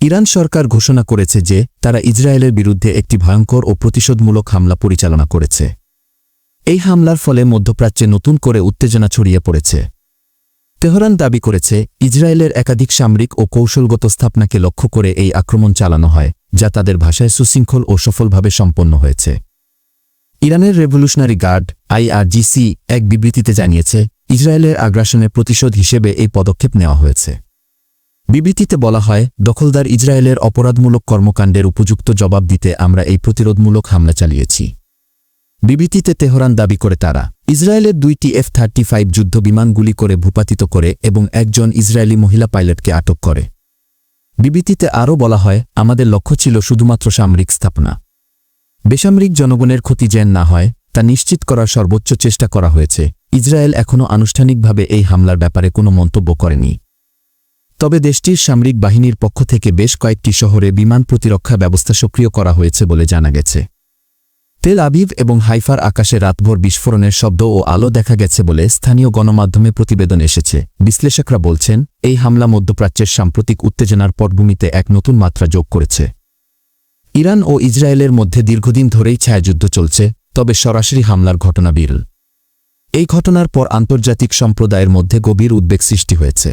Iran সরকার ঘোষণা করেছে যে তারা ইসরায়েলের বিরুদ্ধে একটি ভয়ঙ্কর ও প্রতিশোধমূলক হামলা পরিচালনা করেছে। এই হামলার ফলে মধ্যপ্রাচ্যে নতুন করে উত্তেজনা ছড়িয়ে পড়েছে। তেহরান দাবি করেছে, ইসরায়েলের একাধিক সামরিক ও কৌশলগত স্থাপনাকে লক্ষ্য করে এই আক্রমণ চালানো হয়, যা তাদের ভাষায় সুশৃঙ্খল ও সফলভাবে সম্পন্ন হয়েছে। ইরানের রেভলিউশনারি গার্ড, আইআরজিসি, এক বিবৃতিতে জানিয়েছে, ইসরায়েলের আগ্রাসনের প্রতিশোধ হিসেবে এই পদক্ষেপ নেওয়া হয়েছে। বিবৃতিতে বলা হয়, দখলদার ইসরায়েলের অপরাধমূলক কর্মকাণ্ডের উপযুক্ত জবাব দিতে আমরা এই প্রতিরোধমূলক হামলা চালিয়েছি। বিবৃতিতে তেহরান দাবি করে তারা, ইসরায়েলের দুইটি এফ থার্টি ফাইভ যুদ্ধ বিমান গুলি করে ভূপাতিত করে এবং একজন ইসরায়েলি মহিলা পাইলটকে আটক করে। বিবৃতিতে আরও বলা হয়, আমাদের লক্ষ্য ছিল শুধুমাত্র সামরিক স্থাপনা। বেসামরিক জনগণের ক্ষতি যেন না হয়, তা নিশ্চিত করার সর্বোচ্চ চেষ্টা করা হয়েছে। ইসরায়েল এখনও আনুষ্ঠানিকভাবে এই হামলার ব্যাপারে কোনো মন্তব্য করেনি। তবে দেশটির সামরিক বাহিনীর পক্ষ থেকে বেশ কয়েকটি শহরে বিমান প্রতিরক্ষা ব্যবস্থা সক্রিয় করা হয়েছে বলে জানা গেছে। তেল আবিব এবং হাইফার আকাশে রাতভর বিস্ফোরণের শব্দ ও আলো দেখা গেছে বলে স্থানীয় গণমাধ্যমে প্রতিবেদন এসেছে। বিশ্লেষকরা বলছেন, এই হামলা মধ্যপ্রাচ্যের সাম্প্রতিক উত্তেজনার পটভূমিতে এক নতুন মাত্রা যোগ করেছে। ইরান ও ইসরায়েলের মধ্যে দীর্ঘদিন ধরেই ছায়াযুদ্ধ চলছে, তবে সরাসরি হামলার ঘটনা বিরল। এই ঘটনার পর আন্তর্জাতিক সম্প্রদায়ের মধ্যে গভীর উদ্বেগ সৃষ্টি হয়েছে।